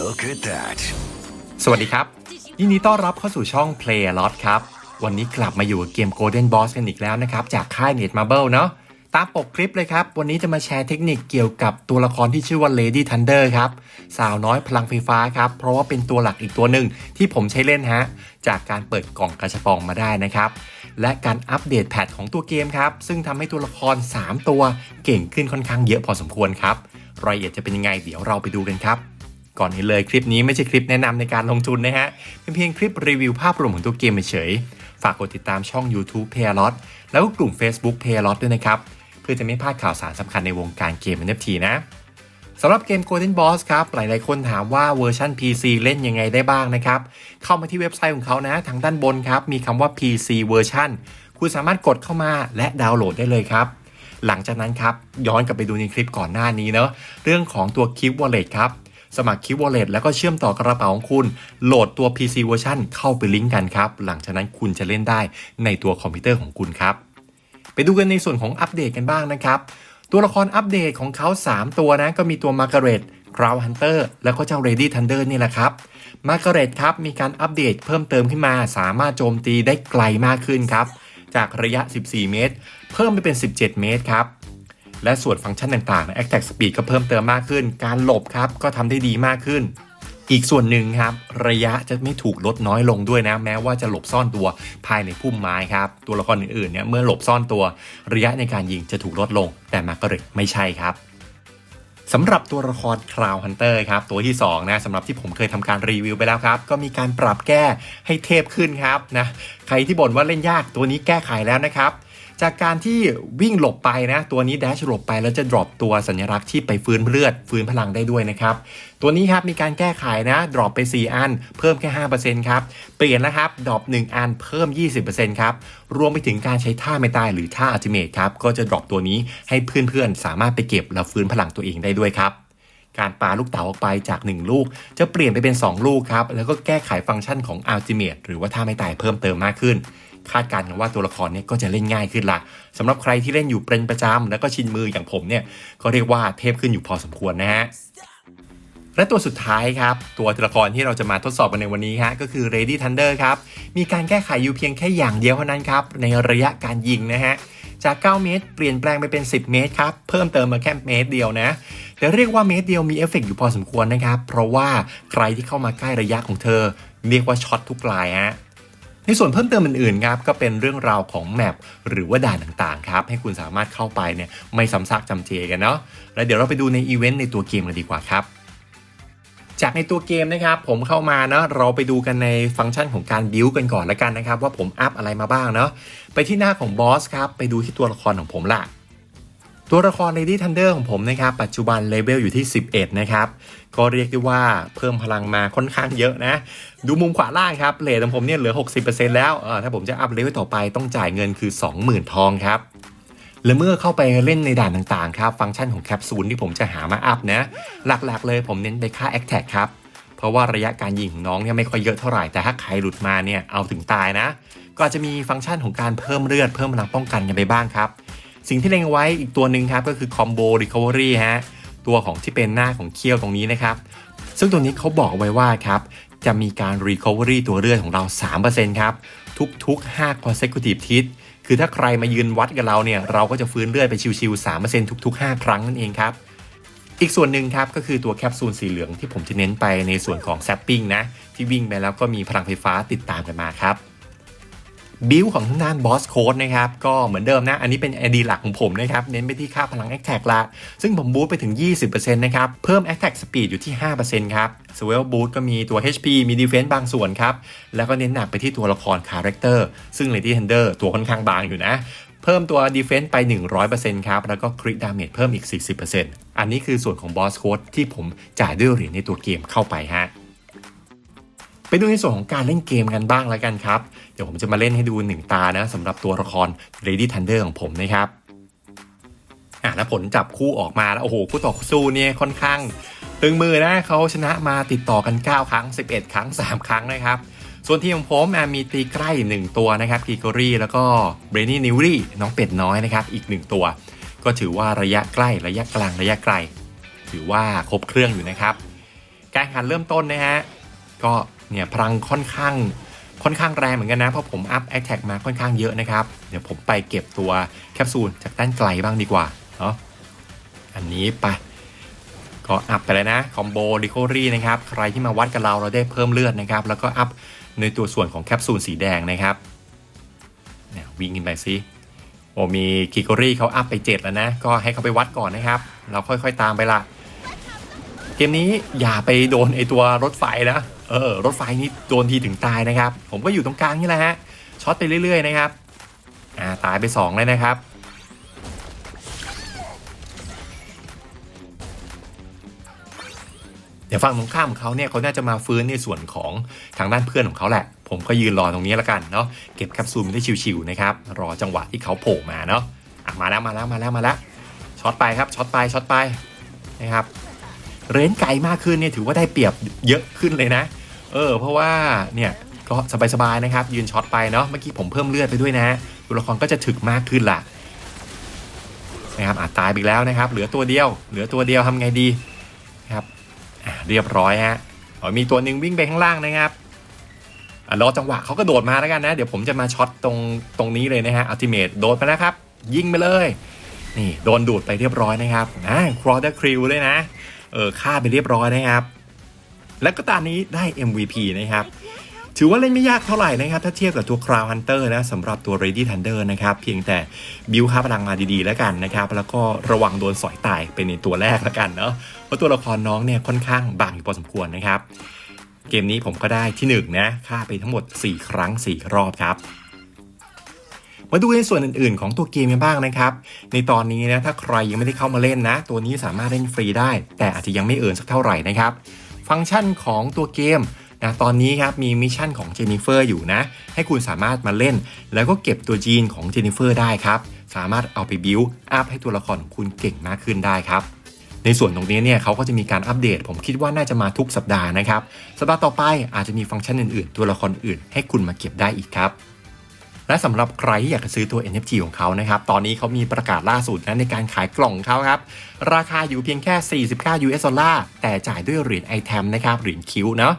Look at that. สวัสดีครับ ยินดีต้อนรับเข้าสู่ช่อง Play a Lot ครับ วันนี้กลับมาอยู่กับเกม Golden Boss กันอีกแล้วนะครับ จากค่าย Net Marble เนาะตามปกคลิปเลยครับ วันนี้จะมาแชร์เทคนิคเกี่ยวกับตัวละครที่ชื่อว่า Lady Thunder ครับ สาวน้อยพลังไฟฟ้าครับ เพราะว่าเป็นตัวหลักอีกตัวหนึ่งที่ผมใช้เล่นฮะ จากการเปิดกล่องกระชบปองมาได้นะครับ และการอัปเดตแพทของตัวเกมครับ ซึ่งทำให้ตัวละคร 3 ตัวเก่งขึ้นค่อนข้างเยอะพอสมควรครับรายละเอียดจะเป็นยังไงเดี๋ยวเราไปดูกันครับ ก่อนอื่นเลยคลิปนี้ไม่ใช่คลิปแนะนำในการลงทุนนะฮะ เป็นเพียงคลิปรีวิวภาพรวมของตัวเกมเฉย ฝากกดติดตามช่อง YouTube p a y l o t แล้วก็กลุ่ม Facebook p a y l o t ด้วยนะครับ เพื่อจะไม่พลาดข่าวสารสำคัญในวงการเกม NFT นะสำหรับเกม Golden Boss ครับ หลายๆ คนถามว่าเวอร์ชัน PC เล่นยังไงได้บ้างนะครับ เข้ามาที่เว็บไซต์ของเขานะ ทางด้านบนครับ มีคำว่า PC เวอร์ชันคุณสามารถกดเข้ามาและดาวน์โหลดได้เลยครับ หลังจากนั้นครับ ย้อนกลับไปดูในคลิปก่อนหน้านี้เนาะเรื่องของตัว k i p Wallet ครับ สมัคร k i p Wallet แล้วก็เชื่อมต่อกระเป๋าของคุณ โหลดตัว PC เวอร์ชันเข้าไปลิงก์กันครับ หลังจากนั้นคุณจะเล่นได้ในตัวคอมพิวเตอร์ของคุณครับ ไปดูกันในส่วนของอัปเดตกันบ้างนะครับ ตัวละครอัปเดตของเขา 3 ตัวนะ ก็มีตัวมาร์กาเร็ตคราวฮันเตอร์แล้วก็เจ้าเรดี้ทันเดอร์นี่แหละครับมาร์กาเร็ตครับ มีการอัปเดตเพิ่มเติมขึ้นมา สามารถโจมตีได้ไกลมากขึ้นครับ จากระยะ 14 เมตร เพิ่มไปเป็น 17 เมตรครับ และส่วนฟังก์ชันต่างๆ Attack Speed ก็เพิ่มเติมมากขึ้น การหลบครับก็ทำได้ดีมากขึ้น อีกส่วนหนึ่งครับ ระยะจะไม่ถูกลดน้อยลงด้วยนะ แม้ว่าจะหลบซ่อนตัวภายในพุ่มไม้ครับ ตัวละครอื่นๆเนี่ยเมื่อหลบซ่อนตัว ระยะในการยิงจะถูกลดลง แต่มากาเร็ตไม่ใช่ครับสำหรับตัวละครคราวฮันเตอร์ครับ ตัวที่2นะสำหรับที่ผมเคยทำการรีวิวไปแล้วครับ ก็มีการปรับแก้ให้เทพขึ้นครับนะใครที่บ่นว่าเล่นยากตัวนี้แก้ไขแล้วนะครับ จากการที่วิ่งหลบไปนะ ตัวนี้แดชหลบไปแล้วจะดรอปตัวสัญลักษณ์ที่ไปฟื้นเลือด ฟื้นพลังได้ด้วยนะครับ ตัวนี้ครับมีการแก้ไขนะดรอปไป 4 อัน เพิ่มแค่ 5%ครับ เปลี่ยนนะครับดรอป1 อันเพิ่ม 20%ครับ รวมไปถึงการใช้ท่าไม่ตายหรือท่าอัลติเมทครับ ก็จะดรอปตัวนี้ให้เพื่อนๆ สามารถไปเก็บแล้วฟื้นพลังตัวเองได้ด้วยครับการปาลูกเต๋าออกไปจาก 1 ลูก จะเปลี่ยนไปเป็น 2 ลูกครับ แล้วก็แก้ไขฟังก์ชันของ Ultimate หรือว่าท่าไม่ตายเพิ่มเติมมากขึ้น คาดการณ์ว่าตัวละครเนี้ก็จะเล่นง่ายขึ้นละสำหรับใครที่เล่นอยู่เป็นประจำแล้วก็ชินมืออย่างผมเนี่ยก็เรียกว่าเทพขึ้นอยู่พอสมควรนะฮะและตัวสุดท้ายครับ ตัวตัวละครที่เราจะมาทดสอบกันในวันนี้ฮะก็คือ Lady Thunder ครับ มีการแก้ไขอยู่เพียงแค่อย่างเดียวเท่านั้นครับ ในระยะการยิงนะฮะ จาก 9 เมตร เปลี่ยนแปลงไปเป็น 10 เมตรครับ เพิ่มเติมมาแค่เมตรเดียวนะ แต่เรียกว่าเมตรเดียวมีเอฟเฟกต์อยู่พอสมควรนะครับ เพราะว่าใครที่เข้ามาใกล้ระยะของเธอ เรียกว่าช็อตทุกลายฮะ ในส่วนเพิ่มเติมอื่นๆครับก็เป็นเรื่องราวของแมปหรือว่าด่านต่างๆครับให้คุณสามารถเข้าไปเนี่ยไม่ซ้ำซากจำเจกันเนาะแล้วเดี๋ยวเราไปดูในอีเวนต์ในตัวเกมกันดีกว่าครับจากในตัวเกมนะครับผมเข้ามาเนาะเราไปดูกันในฟังก์ชันของการบิวกันก่อนละกันนะครับ ว่าผมอัพอะไรมาบ้างเนาะไปที่หน้าของบอสครับไปดูที่ตัวละครของผมละ ตัวละคร Lady Thunder ของผมนะครับ ปัจจุบันเลเวลอยู่ที่ 11 นะครับ ก็เรียกได้ว่าเพิ่มพลังมาค่อนข้างเยอะนะ ดูมุมขวาล่างครับเลทของผมเนี่ยเหลือ 60%แล้วเออถ้าผมจะอัพเลเวลต่อไปต้องจ่ายเงินคือ 20,000 ทองครับและเมื่อเข้าไปเล่นในด่านต่างๆครับ ฟังก์ชันของแคปซูลที่ผมจะหามาอัพนะ หลักๆเลยผมเน้นไปค่า a t t a c ครับ เพราะว่าระยะการยิงของน้องเนี่ยไม่ค่อยเยอะเท่าไหร่ แต่ถ้าใครหลุดมาเนี่ยเอาถึงตายนะ ก็จจะมีฟังก์ชันของการเพิ่มเลือดเพิ่มพลังป้องกันกันไปบ้างครับ สิ่งที่เล็งไว้อีกตัวหนึ่งครับก็คือ Combo Recovery ฮะตัวของที่เป็นหน้าของเคี้ยวตรงนี้นะครับ ซึ่งตัวนี้เขาบอกไว้ว่าครับจะมีการ Recovery ตัวเลือดของเรา 3%ครับ ทุกๆ 5 consecutive hit คือถ้าใครมายืนวัดกับเราเนี่ย เราก็จะฟื้นเลือดไปชิวๆ 3%ทุก ๆ 5 ครั้งนั่นเองครับ อีกส่วนหนึ่งครับ ก็คือตัวแคปซูลสีเหลืองที่ผมจะเน้นไปในส่วนของแซปปิ้งนะ ที่วิ่งไปแล้วก็มีพลังไฟฟ้าติดตามกันมาครับ บิลของทางด้านบอสโค้ดนะครับ ก็เหมือนเดิมนะ อันนี้เป็น ID หลักของผมนะครับ เน้นไปที่ค่าพลัง a t t a c ละ ซึ่งผมบูสต์ไปถึง 20%นะครับ เพิ่ม Attack Speed อยู่ที่ 5%ครับ s w e l l Boost ก็มีตัว HP มี Defense บางส่วนครับ แล้วก็เน้นหนักไปที่ตัวละคร Character ซึ่ง Lady Thunder ตัวค่อนข้างบางอยู่นะเพิ่มตัว Defense ไป 100%ครับ แล้วก็ Crit Damage เพิ่มอีก 40%อันนี้คือส่วนของ Boss Code ที่ผมจ่ายด้วยเหรียญในตัวเกมเข้าไปฮะ ไปดูในส่วนของการเล่นเกมกันบ้างแล้วกันครับ เดี๋ยวผมจะมาเล่นให้ดูหนึ่งตานะสำหรับตัวละคร Lady Thunder ของผมนะครับอะแล้วผลจับคู่ออกมาแล้วโอ้โหคู่ต่อสู้เนี่ยค่อนข้าง ตึงมือนะเขาชนะมาติดต่อกัน 9 ครั้ง 11 ครั้ง 3 ครั้งนะครับ ส่วนทีมของผมอะมีตีใกล้ 1 ตัวนะครับกีโกรี่แล้วก็เบรนี่นิวรี่น้องเป็ดน้อยนะครับ อีก 1 ตัว ก็ถือว่าระยะใกล้ระยะกลางระยะไกล ถือว่าครบเครื่องอยู่นะครับ การแข่งขันเริ่มต้นนะฮะก็ เนี่ยพลังค่อนข้างค่อนข้างแรงเหมือนกันนะ เพราะผมอัพแอคแท็กมาค่อนข้างเยอะนะครับ เดี๋ยวผมไปเก็บตัวแคปซูลจากด้านไกลบ้างดีกว่าเนาะอันนี้ไปก็อัพไปแล้วนะคอมโบดิโครี่นะครับ ใครที่มาวัดกับเราเราได้เพิ่มเลือดนะครับ แล้วก็อัพในตัวส่วนของแคปซูลสีแดงนะครับเนี่ยวิ่งขึ้นไปซิโอ้มีคิโกรี่เขาอัพไป 7 แล้วนะ ก็ให้เขาไปวัดก่อนนะครับ เราค่อยๆตามไปละ เกมนี้อย่าไปโดนไอตัวรถไฟนะ เออรถไฟนี่โดนทีถึงตายนะครับ ผมก็อยู่ตรงกลางนี่แหละฮะช็อตไปเรื่อย ๆ นะครับอ่าตายไป2เลยนะครับเดี๋ยวฝั่งตรงข้ามของเขาเนี่ยเขาน่าจะมาฟื้นในส่วนของทางด้านเพื่อนของเขาแหละ ผมก็ยืนรอตรงนี้แล้วกันเนาะเก็บแคปซูลได้ชิวๆนะครับรอจังหวะที่เขาโผล่มาเนาะอะมาแล้วมาแล้วมาแล้วมาแล้วช็อตไปครับช็อตไปช็อตไปนะครับเรนไกลมากขึ้นเนี่ยถือว่าได้เปรียบเยอะขึ้นเลยนะ เออ เพราะว่าเนี่ยก็สบายๆนะครับ ยืนช็อตไปเนาะเมื่อกี้ผมเพิ่มเลือดไปด้วยนะตัวละครก็จะถึกมากขึ้นล่ะนะครับอาจตายไปแล้วนะครับ เหลือตัวเดียว เหลือตัวเดียวทำไงดีนะครับเรียบร้อยฮะอ๋อมีตัวหนึ่งวิ่งไปข้างล่างนะครับรอจังหวะเขาก็โดดมาแล้วกันนะ เดี๋ยวผมจะมาช็อตตรงตรงนี้เลยนะฮะอัลติเมทโดดไปแล้วครับ ยิงไปเลย นี่โดนดูดไปเรียบร้อยนะครับนะครอเดอร์คริวเลยนะเออฆ่าไปเรียบร้อยนะครับ แล้วก็ตอนนี้ได้ MVP นะครับ ถือว่าเล่นไม่ยากเท่าไหร่นะครับ ถ้าเทียบกับตัว Crown Hunter นะสำหรับตัว Ready Thunder นะครับ เพียงแต่บิวค่าพลังมาดีๆแล้วกันนะครับ แล้วก็ระวังโดนสอยตายเป็นในตัวแรกแล้วกันเนาะเพราะตัวละครน้องเนี่ยค่อนข้างบางอยู่พอสมควรนะครับ เกมนี้ผมก็ได้ที่1นะฆ่าไปทั้งหมด 4 ครั้ง 4 รอบครับมาดูในส่วนอื่นๆ ของตัวเกมกันบ้างนะครับ ในตอนนี้นะถ้าใครยังไม่ได้เข้ามาเล่นนะ ตัวนี้สามารถเล่นฟรีได้ แต่อาจจะยังไม่เอินสักเท่าไหร่นะครับ ฟังก์ชันของตัวเกมนะตอนนี้ครับมีมิชชั่นของเจนนิเฟอร์อยู่นะ ให้คุณสามารถมาเล่น แล้วก็เก็บตัวจีนของเจนนิเฟอร์ได้ครับ สามารถเอาไปบิวอัพให้ตัวละครของคุณเก่งมากขึ้นได้ครับในส่วนตรงนี้เนี่ยเขาก็จะมีการอัปเดต ผมคิดว่าน่าจะมาทุกสัปดาห์นะครับ สัปดาห์ต่อไปอาจจะมีฟังก์ชันอื่นๆ ตัวละครอื่นให้คุณมาเก็บได้อีกครับ และสำหรับใครที่อยากจะซื้อตัว NFT ของเขานะครับ ตอนนี้เขามีประกาศล่าสุดนะในการขายกล่องเขาครับ ราคาอยู่เพียงแค่ 49 US ดอลลาร์แต่จ่ายด้วยเหรียญไอเทมนะครับ เหรียญคิวเนาะ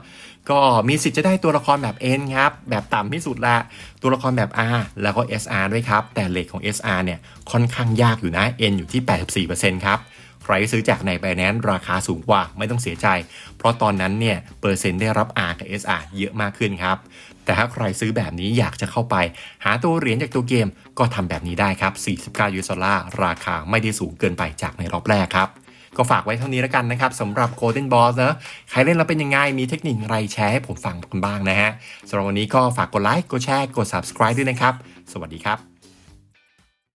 ก็มีสิทธิ์จะได้ตัวละครแบบ N ครับ แบบต่ำที่สุดละตัวละครแบบ R แล้วก็ SR ด้วยครับ แต่เลทของ SR เนี่ยค่อนข้างยากอยู่นะ N อยู่ที่ 84%ครับใครซื้อจากในไบแนนราคาสูงกว่าไม่ต้องเสียใจ เพราะตอนนั้นเนี่ยเปอร์เซ็นต์ได้รับ R กับ SR เยอะมากขึ้นครับ แต่ถ้าใครซื้อแบบนี้อยากจะเข้าไป หาตัวเหรียญจากตัวเกมก็ทำแบบนี้ได้ครับ 49ยูสดอลลาร์ราคาไม่ได้สูงเกินไปจากในรอบแรกครับ ก็ฝากไว้เท่านี้แล้วกันนะครับสำหรับ Golden Boss นะใครเล่นแล้วเป็นยังไงมีเทคนิคอะไรแชร์ให้ผมฟังกันบ้างนะฮะสำหรับวันนี้ก็ฝากกดไลค์กดแชร์กด subscribe ด้วยนะครับ สวัสดีครับ